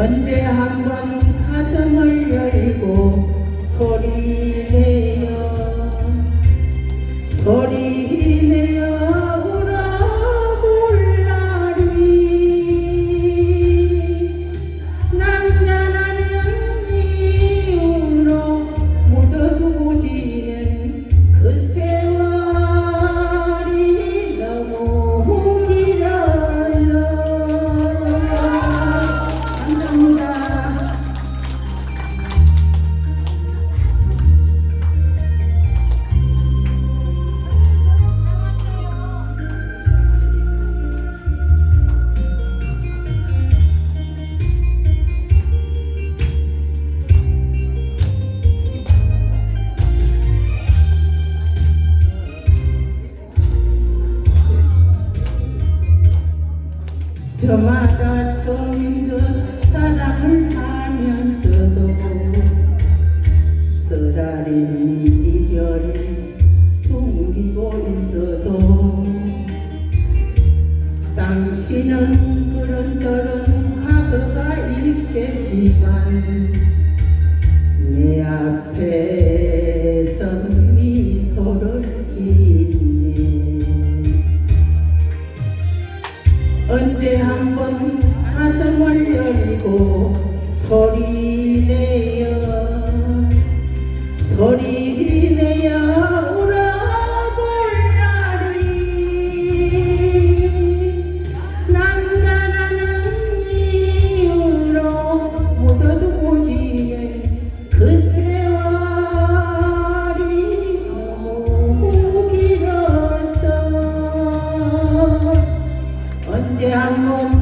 언제 한번 가슴을 열고 소리 내 저마다 처음 그 사랑을 하면서도 쓰라린 이별이 숨기고 있어도 당신은 그런 저런 과거가 있겠지만 I'm not ánimo.